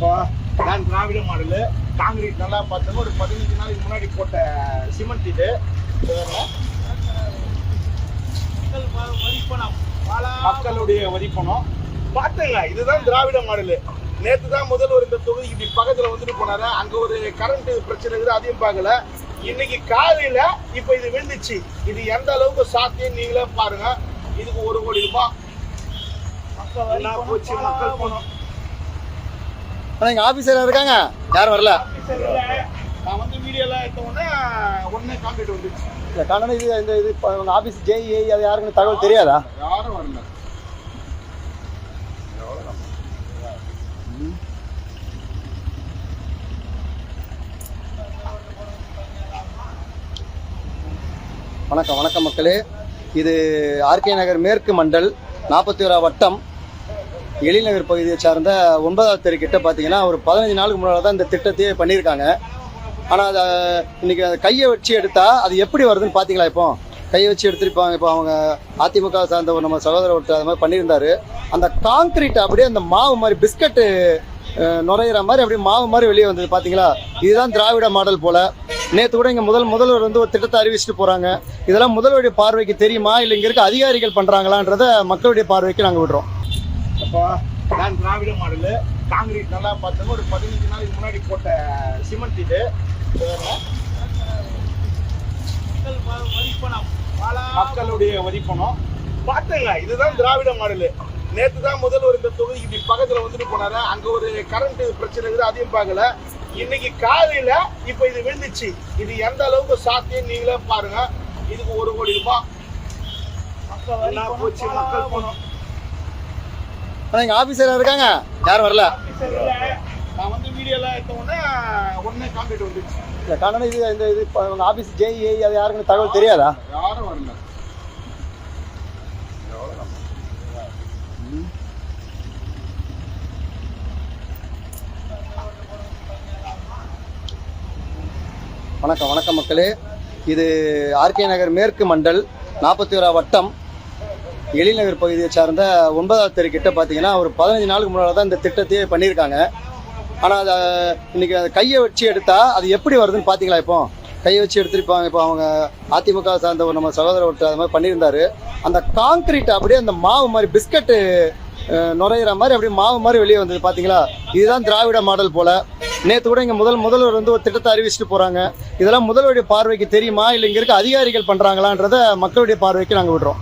அப்போ நான் திராவிட model. Concrete நல்லா பார்த்தோன்னா ஒரு பதினஞ்சு நாளைக்கு முன்னாடி போட்ட சிமெண்ட் இது. மக்களுடைய வரி பணம் பார்த்தங்க இதுதான் திராவிட மாடலு. நேத்து தான் முதல்வர் இந்த தொகுதிக்கு இப்படி பக்கத்துல வந்துட்டு போனாரு. அங்க ஒரு கரண்ட் பிரச்சனை இருக்குது அதையும் பார்க்கல. இன்னைக்கு காலையில இப்ப இது விழுந்துச்சு. இது எந்த அளவுக்கு சாத்தியம் நீங்களே பாருங்க. இதுக்கு ஒரு கோடி ரூபாய். என்ன போச்சு மக்கள் பணம். ஆனால் எங்கள் ஆஃபீஸர் இருக்காங்க? யாரும் வரல. நான் வந்து வீடியோல எடுத்த உடனே வந்துச்சு. இல்லை காரணம் இது இந்த இது உங்கள் ஆஃபீஸ் ஜேஇ அது யாருக்குன்னு தகவல் தெரியாதா? யாரும் வரல. வணக்கம் வணக்கம் மக்களே. இது ஆர்கே நகர் மேற்கு மண்டல் நாற்பத்தி ஓரா வட்டம். எழில்நகர் பகுதியை சார்ந்த ஒன்பதாவது தெரு கிட்ட பார்த்தீங்கன்னா ஒரு பதினஞ்சு நாளுக்கு முன்னால் தான் இந்த திட்டத்தையே பண்ணியிருக்காங்க. ஆனால் அதை இன்னைக்கு அதை கையை வச்சு எடுத்தால் அது எப்படி வருதுன்னு பார்த்தீங்களா இப்போ? கையை வச்சு எடுத்திருப்பாங்க இப்போ அவங்க அதிமுக சார்ந்த ஒரு நம்ம சகோதரர் ஒருத்தர் அது மாதிரி பண்ணியிருந்தாரு. அந்த காங்கிரீட் அப்படியே அந்த மாவு மாதிரி பிஸ்கட்டு நுரையிற மாதிரி அப்படியே மாவு மாதிரி வெளியே வந்தது பார்த்தீங்களா இதுதான் திராவிட மாடல் போல். நேற்று கூட இங்கே முதல் முதல்வர் வந்து ஒரு திட்டத்தை அறிவிச்சுட்டு போகிறாங்க இதெல்லாம் முதல்வருடைய பார்வைக்கு தெரியுமா? இல்லை இங்கே இருக்க அதிகாரிகள் பண்ணுறாங்களான்றத மக்களுடைய பார்வைக்கு நாங்கள் விடுறோம். அப்போ நான் திராவிட மாடலு. காங்கிரீட் நல்லா பார்த்தோன்னா ஒரு பதினஞ்சு நாளைக்கு முன்னாடி போட்ட சிமெண்ட் இது. மக்களுடைய வரி பணம் பார்த்தங்க இதுதான் திராவிட மாடலு. நேத்து தான் முதல்வர் இந்த தொகுதிக்கு இப்படி பக்கத்துல வந்துட்டு போனாரு. அங்க ஒரு கரண்ட் பிரச்சனை இருக்குது அதையும் பார்க்கல. இன்னைக்கு காலையில இப்ப இது விழுந்துச்சு. இது எந்த அளவுக்கு சாத்தியம் நீங்களே பாருங்க. இதுக்கு ஒரு கோடி ரூபாய். என்ன போச்சு? மக்கள் பணம். ஆனால் எங்கள் ஆஃபீஸர் இருக்காங்க? யாரும் வரல. நான் வந்து வீடியோல எடுத்த உடனே உடனே காம்பீட் வந்துச்சு இல்லை காரணம் இது இந்த இது இப்போ உங்கள் ஆஃபீஸ் ஜேஇ அது யாருக்குன்னு தகவல் தெரியாதா? யாரும் வரல. வணக்கம் வணக்கம் மக்களே. இது ஆர்கே நகர் மேற்கு மண்டல் நாற்பத்தி ஓரா வட்டம். எழில்நகர் பகுதியை சார்ந்த ஒன்பதாவது தெரு கிட்ட பார்த்தீங்கன்னா ஒரு பதினஞ்சு நாளுக்கு முன்னால் தான் இந்த திட்டத்தையே பண்ணியிருக்காங்க. ஆனால் அதை இன்னைக்கு அதை கையை வச்சு எடுத்தால் அது எப்படி வருதுன்னு பார்த்தீங்களா இப்போ? கையை வச்சு எடுத்திருப்பாங்க. இப்போ அவங்க அதிமுக சார்ந்த ஒரு நம்ம சகோதரர் ஒருத்தர் அது மாதிரி பண்ணியிருந்தாரு. அந்த காங்கிரீட் அப்படியே அந்த மாவு மாதிரி பிஸ்கட்டு அஹ், நுரையிற மாதிரி அப்படியே மாவு மாதிரி வெளியே வந்தது பார்த்தீங்களா இதுதான் திராவிட மாடல் போல். நேற்று கூட இங்கே முதல் முதல்வர் வந்து ஒரு திட்டத்தை அறிவிச்சுட்டு போகிறாங்க இதெல்லாம் முதல்வருடைய பார்வைக்கு தெரியுமா? இல்லை இங்கே இருக்க அதிகாரிகள் பண்ணுறாங்களான்றத மக்களுடைய பார்வைக்கு நாங்கள் விடுறோம்.